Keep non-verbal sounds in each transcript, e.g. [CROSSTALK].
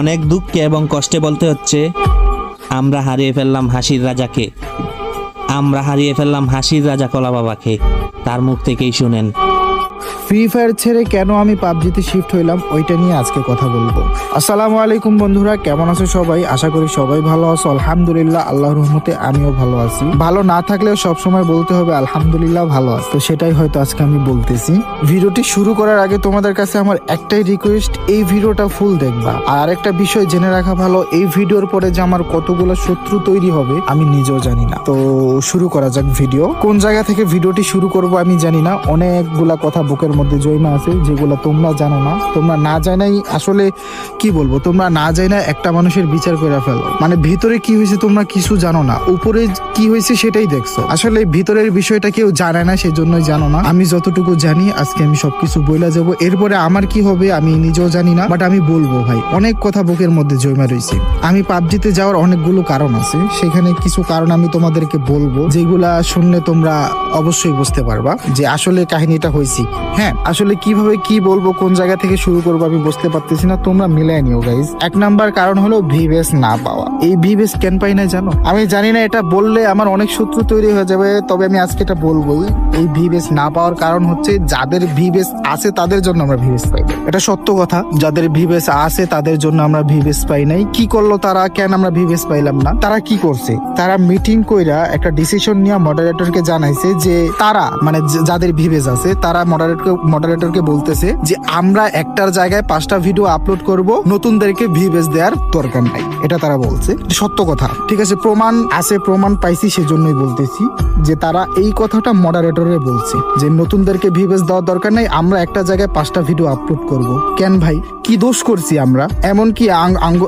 অনেক দুঃখে এবং কষ্টে বলতে হচ্ছে, আমরা হারিয়ে ফেললাম হাসির রাজাকে। আমরা হারিয়ে ফেললাম হাসির রাজা কলা বাবাকে তার মুখ থেকেই শুনেন। ফ্রি ফায়ার ছেড়ে কেন আমি পাবজিতে শিফট হইলাম, ওইটা নিয়ে আজকে কথা বলব। আসসালামু আলাইকুম বন্ধুরা, কেমন আছো সবাই? আশা করি সবাই ভালো আছো। আলহামদুলিল্লাহ, আল্লাহর রহমতে আমিও ভালো আছি। ভালো না থাকলেও সব সময় বলতে হবে, আলহামদুলিল্লাহ ভালো আছি। তো সেটাই হয়তো আজকে আমি বলতেছি। ভিডিওটি শুরু করার আগে তোমাদের কাছে আমার একটাই রিকোয়েস্ট এই ভিডিওটা ফুল দেখবা। আর একটা বিষয় জেনে রাখা ভালো, এই ভিডিওর পরে যে আমার কতগুলো শত্রু তৈরি হবে, আমি নিজেও জানি না। তো শুরু করা যাক ভিডিও। কোন জায়গা থেকে ভিডিওটি শুরু করব আমি জানি না, অনেকগুলা কথা বুকের মধ্যে জয়মা আছে, যেগুলো তোমরা জানো না। তোমরা না জানাই আসলে কি বলব, তোমরা না জানাই না একটা মানুষের বিচার করে ফেলো। মানে ভিতরে কি হয়েছে তোমরা কিছু জানো না, উপরে কি হয়েছে সেটাই দেখছ। আসলে ভিতরের বিষয়টা কেউ জানে না, সেজন্যই জানো না। আমি যতটুকু জানি, আজকে আমি সবকিছু বইলা যাব। এরপরে আমার কি হবে, আমি নিজেও জানি না বাট আমি বলব ভাই, অনেক কথা বুকের মধ্যে জয়মা রয়েছে। আমি পাবজিতে যাওয়ার অনেকগুলো কারণ আছে, সেখানে কিছু কারণ আমি তোমাদেরকে বলব, যেগুলা শুনলে তোমরা অবশ্যই বুঝতে পারবা যে আসলে কাহিনীটা হয়েছে হ্যাঁ আসলে কীভাবে কি বলব, কোন জায়গা থেকে শুরু করব আমি বুঝতে পারতেছি না, তোমরা মিলাই নিও গাইজ এক নাম্বার কারণ হলো ভিভেস না পাওয়া। এই ভিভেস কেন পাই না জানো? আমি জানি না, এটা বললে আমার অনেক শত্রু তৈরি হয়ে যাবে, তবে আমি আজকে এটা বলবোই। এই ভিভেস না পাওয়ার কারণ হচ্ছে যাদের ভিভেস আছে তাদের জন্য আমরা ভিভেস পাই এটা সত্য কথা, যাদের ভিভেস আছে তাদের জন্য আমরা ভিভেস পাই নাই। কি করল তারা? কেন আমরা ভিভেস পাইলাম না? তারা কি করছে? তারা মিটিং কইরা একটা ডিসিশন নিয়ে মডারেটরকে জানাইছে যে তারা মানে যাদের ভিভেস আছে, তারা মডারেটরকে মডারেটরকে বলতেছে যে, আমরা একটার জায়গায় পাঁচটা ভিডিও আপলোড করব, নতুনদেরকে ভিভেস দেওয়ার দরকার নাই। এটা তারা বলছে। সত্য কথা। ঠিক আছে, প্রমাণ আছে, প্রমাণ পাইছি, সেজন্যই বলতেছি যে, তারা এই কথাটা মডারেটরে বলছে যে, নতুনদেরকে ভিভেস দেওয়ার দরকার নাই, আমরা একটা জায়গায় পাঁচটা ভিডিও আপলোড করব। কেন ভাই? কি দোষ করছি আমরা? এমন কি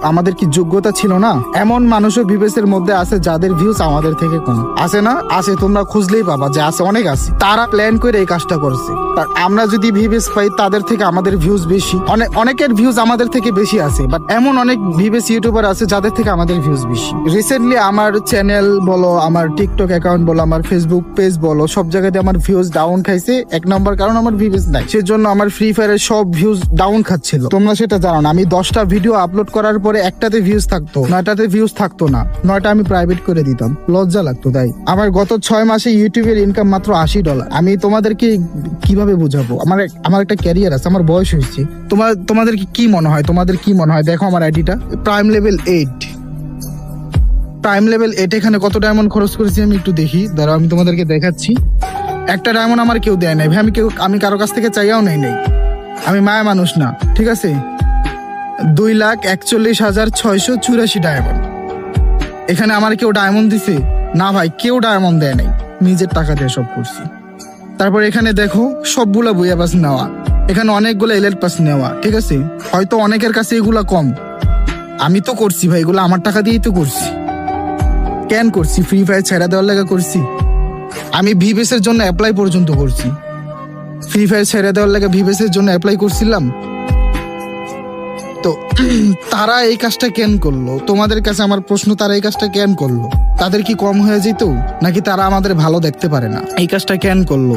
আমাদের কি যোগ্যতা ছিল না? এমন মানুষও ভিভেসের মধ্যে আছে, যাদের ভিউজ আমাদের থেকে কম। আছে না? আছে, তোমরা খুঁজলেই পাবা যে, আছে, অনেক আছে। তারা প্ল্যান করে এই কাজটা করছে। আর আমরা যদি ভিভেস পাই, তাদের থেকে আমাদের ভিউজ বেশি। অনেক অনেকের ভিউজ আমাদের থেকে বেশি আছে বাট এমন অনেক ভিভেস ইউটিউবার আছে যাদের থেকে আমাদের ভিউজ বেশি। রিসেন্টলি আমার চ্যানেল বলো, আমার টিকটক অ্যাকাউন্ট বলো, আমার ফেসবুক পেজ বলো, সব জায়গাতে আমার ভিউজ ডাউন খাইছে। এক নম্বর কারণ আমার ভিউজ নাই। সেজন্য আমার ফ্রি ফায়ারের সব ভিউজ ডাউন খাচ্ছিল। তোমরা সেটা জানো না, আমি দশটা ভিডিও আপলোড করার পরে একটাতে ভিউজ থাকতো, নয়টাতে ভিউজ থাকতো না। নয়টা আমি প্রাইভেট করে দিতাম। লজ্জা লাগতো, তাই। আমার গত ছয় মাসে ইউটিউবের ইনকাম মাত্র আশি ডলার আমি তোমাদেরকে কীভাবে বুঝাবো? আমার আমার একটা ক্যারিয়ার আছে, আমার বয়স হয়েছে। তোমার তোমাদের কি মনে হয়? তোমাদের কি মনে হয়? দেখো আমার আইডিটা prime level eight prime level eight এখানে কত ডায়মন্ড খরচ করেছি আমি একটু দেখি। দাঁড়াও আমি তোমাদেরকে দেখাচ্ছি। একটা ডায়মন্ড আমার কেউ দেয় নাই। ভাই, আমি কেউ আমি কারও কাছ থেকে চাইয়াও নেই নেই। আমি মায়া মানুষ না, ঠিক আছে? দুই লাখ একচল্লিশ হাজার ছয়শো চুরাশি ডায়মন্ড এখানে আমার কেউ ডায়মন্ড দিছে? না ভাই, কেউ ডায়মন্ড দেয় নাই। নিজের টাকা দিয়ে সব করছি। তারপর এখানে দেখো সবগুলা বইয়া পাস নেওয়া। এখানে অনেকগুলো এলএল পাস নেওয়া, ঠিক আছে? হয়তো অনেকের কাছে এগুলা কম। আমি তো করছি ভাই, এগুলো আমার টাকা দিয়েই তো করছি। কেন করছি? ফ্রি ফায়ার ছেড়া দেওয়ার লাগা করছি। আমি ভিভেস এর জন্য অ্যাপ্লাই পর্যন্ত করছি। ফ্রি ফায়ার ছেড়ে দেওয়ার লেগে ভিভেস এর জন্য অ্যাপ্লাই করছিলাম। তো, তারা এই কাজটা কেন করল? তোমাদের কাছে আমার প্রশ্ন, তারা এই কাজটা কেন করল? তাদের কি কম হয়ে যেত? নাকি তারা আমাদের ভালো দেখতে পারে না? এই কাজটা কেন করল?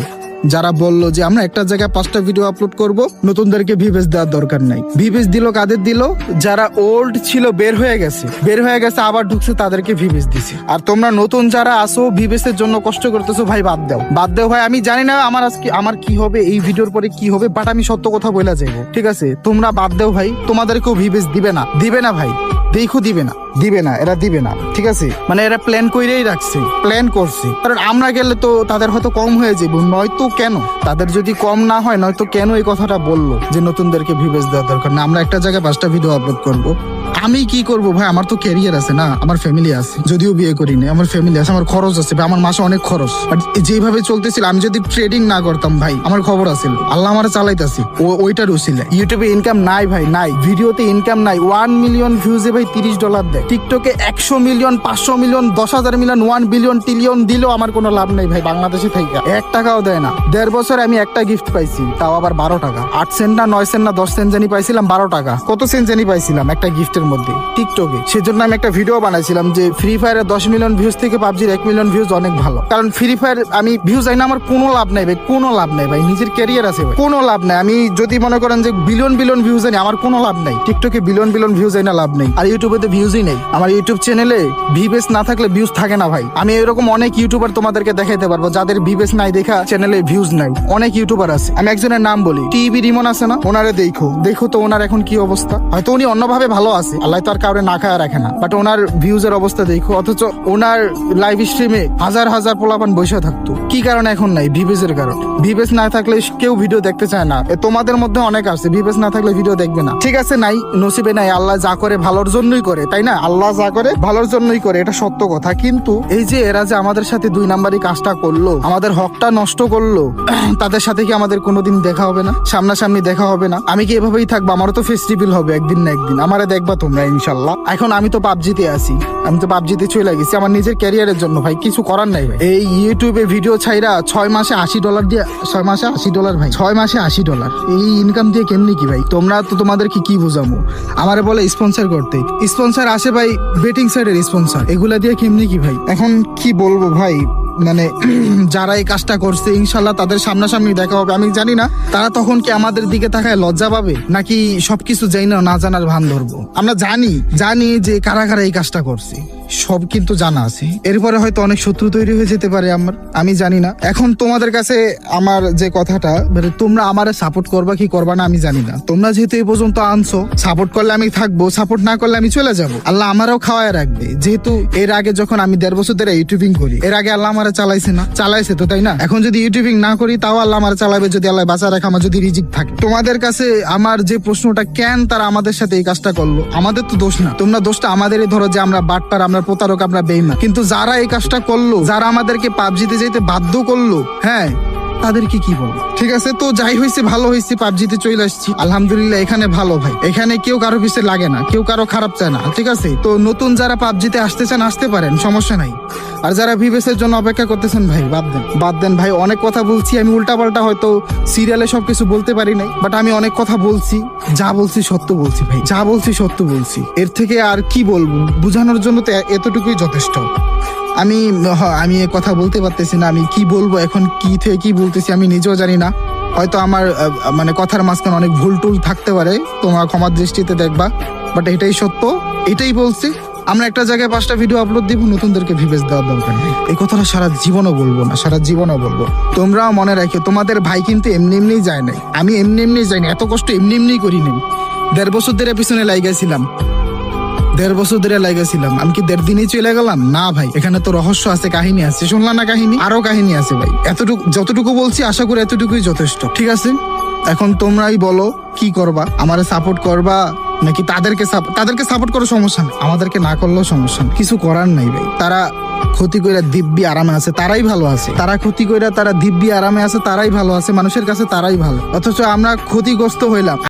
যারা বলল যে আমরা একটা জায়গায় পাঁচটা ভিডিও আপলোড করব, নতুনদেরকে ভিভেস দেওয়ার দরকার নাই। ভিভেস দিল, কাদের দিল? যারা ওল্ড ছিল, বের হয়ে গেছে। বের হয়ে গেছে, আবার ঢুকছে, তাদেরকে ভিভেস দিছে। আর তোমরা নতুন যারা আসো ভিভেসের জন্য কষ্ট করতেছো, ভাই, বাদ দাও। বাদ দাও, ভাই, আমি জানি না আমার আজকে, আমার কি হবে, এই ভিডিওর পরে কি হবে বাট আমি সত্য কথা বলে যাব ঠিক আছে? তোমরা বাদ দাও, ভাই, তোমাদেরকেও ভিভেস দিবে না। দিবে না, ভাই। দেখো দিবে না দিবে না, এরা দিবে না, ঠিক আছে? মানে এরা প্ল্যান কইরেই রাখছে প্ল্যান করছে। কারণ আমরা গেলে তো তাদের হয়তো কম হয়ে যাব নয়তো কেন? তাদের যদি কম না হয়, নয়তো কেন এই কথাটা বলল যে নতুনদেরকে ভিভেজ দেওয়া দরকার না? আমরা একটা জায়গায় পাঁচটা ভিডিও আপলোড করব। আমি কি করব ভাই? আমার তো ক্যারিয়ার আছে না আমার ফ্যামিলি আছে। যদিও বিয়ে করিনি আমার ফ্যামিলি আছে আমার খরচ আছে ভাই, আমার মাসে অনেক খরচ। বাট যেভাবে চলতেছিল আমি যদি ট্রেডিং না করতাম ভাই আমার খবর আছে আল্লাহ আমার চালাইতাছি ওইটার উচিলে ইউটিউবে ইনকাম নাই ভাই নাই। ভিডিওতে ইনকাম নাই। ওয়ান মিলিয়ন ভিউজে ভাই তিরিশ ডলার দেয়। টিকটকে একশো মিলিয়ন পাঁচশো মিলিয়ন দশ হাজার মিলিয়ন ওয়ান বিলিয়ন ট্রিলিয়ন দিলেও আমার কোনো লাভ নেই ভাই বাংলাদেশে থেকে এক টাকাও দেয় না। দেড় বছর আমি একটা গিফট পাইছি তাও আবার বারো টাকা। আট সেন্ট না নয় সেন্ট না দশ সেন্ট জানি পাইছিলাম বারো টাকা। কত সেন্ট জানি পাইছিলাম একটা গিফটের রিকোয়েস্টের মধ্যে, টিকটকে। সেজন্য আমি একটা ভিডিও বানাইছিলাম যে ফ্রি ফায়ারের দশ মিলিয়ন ভিউজ থেকে পাবজির এক মিলিয়ন ভিউজ অনেক ভালো। কারণ ফ্রি ফায়ার আমি ভিউজ আই আমার কোনো লাভ নাই ভাই, কোনো লাভ নাই ভাই, নিজের ক্যারিয়ার আছে ভাই, কোনো লাভ নাই। আমি যদি মনে করেন যে বিলিয়ন বিলিয়ন ভিউজ আনি, আমার কোনো লাভ নাই। টিকটকে বিলিয়ন বিলিয়ন ভিউজ আই লাভ নেই। আর ইউটিউবে তো ভিউজই নেই। আমার ইউটিউব চ্যানেলে ভিবেস না থাকলে ভিউজ থাকে না ভাই। আমি এরকম অনেক ইউটিউবার তোমাদেরকে দেখাইতে পারব, যাদের ভিবেস নাই দেখা চ্যানেলে ভিউজ নাই। অনেক ইউটিউবার আছে। আমি একজনের নাম বলি টিভি রিমন আছে না? ওনারে দেখো। দেখো তো ওনার এখন কি অবস্থা। হয়তো উনি অন্যভাবে ভালো আছে। আল্লাহ তো আর কাউরে না রাখে না। বাট ওনার অবস্থা দেখো, অথচ ওনার লাইভ স্ট্রিমে হাজার হাজার পোলাপান বসে থাকতো। কি কারণে এখন নাই? কারণ। না থাকলে কেউ ভিডিও দেখতে চায় না। তোমাদের মধ্যে অনেক আছে ভিবেস না থাকলে ভিডিও দেখবে না। ঠিক আছে, নাই, নসিবে নাই, আল্লাহ যা করে ভালোর জন্যই করে, তাই না? আল্লাহ যা করে ভালোর জন্যই করে, এটা সত্য কথা। কিন্তু এই যে এরা যে আমাদের সাথে দুই নাম্বারই কাজটা করল, আমাদের হকটা নষ্ট করল, [CLEARS THROAT] তাদের সাথে কি আমাদের কোনোদিন দেখা হবে না? সামনাসামনি দেখা হবে না? আমি কি এভাবেই থাকব? আমারও তো ফেস্টিভ্যাল হবে একদিন না একদিন। আমারে দেখবা তোমরা, ইনশাল্লাহ। এখন আমি তো পাবজিতে আছি। আমি তো পাবজিতে চলে গেছি। আমার নিজের ক্যারিয়ারের জন্য ভাই, কিছু করার নাই ভাই। এই ইউটিউবে ভিডিও ছাইরা ছয় মাসে আশি ডলার দিয়ে ছয় মাসে আশি ডলার ভাই। ছয় মাসে আশি ডলার এই ইনকাম দিয়ে কেমনি কি ভাই? তোমরা তো তোমাদেরকে কি বুঝামো? আমারে বলে স্পন্সর করতে। স্পন্সর আসে ভাই বেটিং সাইডের স্পন্সর এগুলা দিয়ে কেমনি কি ভাই? এখন কি বলব ভাই? মানে [CLEARS THROAT] যারা এই কাজটা করছে, ইনশাল্লাহ তাদের সামনাসামনি দেখা হবে। আমি জানি না, তারা তখন কি আমাদের দিকে তাকায় লজ্জা পাবে? নাকি সবকিছু জানি না জানার ভান ধরবো? আমরা জানি জানি যে কারা কারা এই কাজটা করছে। সব কিন্তু জানা আছে। এরপরে হয়তো অনেক শত্রু তৈরি হয়ে যেতে পারে আমার, আমি জানি না। এখন তোমাদের কাছে আমার যে কথাটা মানে তোমরা আমারে সাপোর্ট করবা কি করবা না আমি জানি না। তোমরা যেহেতু এই পর্যন্ত আনছো সাপোর্ট করলে আমি থাকব সাপোর্ট না করলে আমি চলে যাব। আল্লাহ আমারও খাওয়ায় রাখবে। যেহেতু এর আগে যখন আমি দেড় বছর ধরে ইউটিউবিং করি, এর আগে আল্লাহ আমারে চালাইছে না, চালাইছে তো তাই না? এখন যদি ইউটিউবিং না করি, তাও আল্লাহ আমার চালাবে যদি আল্লাহ বাঁচা রাখে, আমার যদি রিজিক থাকে। তোমাদের কাছে আমার যে প্রশ্নটা, কেন তারা আমাদের সাথে এই কাজটা করল? আমাদের তো দোষ না। তোমরা দোষটা আমাদেরই ধরো যে আমরা বাটপার, আমরা প্রতারক, আমরা বেইমা কিন্তু যারা এই কাজটা করল, যারা আমাদেরকে পাবজিতে যেতে বাধ্য করল হ্যাঁ তাদেরকে কি বলব? ঠিক আছে, তো যাই হয়েছে ভালো হয়েছে পাবজিতে চলে আসছি। আলহামদুলিল্লাহ, এখানে ভালো, ভাই। এখানে কেউ কারও পিছিয়ে লাগে না, কেউ কারও খারাপ চায় না, ঠিক আছে? তো নতুন যারা পাবজিতে আসতে চান, আসতে পারেন, সমস্যা নাই। আর যারা ভিভেসের জন্য অপেক্ষা করতেছেন, ভাই, বাদ দেন। বাদ দেন, ভাই, অনেক কথা বলছি। আমি উল্টাপাল্টা হয়তো সিরিয়ালে সবকিছু বলতে পারি নাই বাট আমি অনেক কথা বলছি। যা বলছি সত্য বলছি, ভাই, যা বলছি সত্য বলছি। এর থেকে আর কি বলব? বোঝানোর জন্য তো এতটুকুই যথেষ্ট। আমি আমি কথা বলতে পারতেছি না, আমি কি বলব, এখন কি থেকে কি বলতেছি আমি নিজেও জানি না। হয়তো আমার মানে কথার মাঝখানে অনেক ভুল টুল থাকতে পারে, তোমার ক্ষমার দৃষ্টিতে দেখবা বাট এটাই সত্য, এটাই বলছি। আমরা একটা জায়গায় পাঁচটা ভিডিও আপলোড দিব, নতুনদেরকে ভিভেস দেওয়ার দরকার নেই। এই কথাটা সারা জীবনও বলব না, সারা জীবনও বলব। তোমরাও মনে রাখো তোমাদের ভাই কিন্তু এমনি এমনি যায় নাই। আমি এমনি এমনি যাইনি এত কষ্ট এমনি এমনি করি নাই। দেড় বছর ধরে পিছনে লাইগাছিলাম দেড় বছর ধরে লাগাছিলাম আমি কি দেড় দিনই চলে গেলাম? না ভাই, এখানে তো রহস্য আছে, কাহিনী আছে। শুনলাম না কাহিনী? আরও কাহিনী আছে ভাই। এতটুকু যতটুকু বলছি, আশা করি এতটুকুই যথেষ্ট। ঠিক আছে? এখন তোমরাই বলো, কি করবা? আমারে সাপোর্ট করবা? নাকি তাদেরকে তাদেরকে সাপোর্ট করো সমস্যা নেই? আমাদেরকে না করলেও সমস্যা নেই। কিছু করার নাই ভাই। তারা ক্ষতি কইরা দিব্যি আরামে আছে, তারাই ভালো আছে। তারা ক্ষতি কইরা তারা দিব্যি আরামে আছে, তারাই ভালো আছে, মানুষের কাছে তারাই ভালো। অথচ আমরা ক্ষতিগ্রস্ত হইলাম।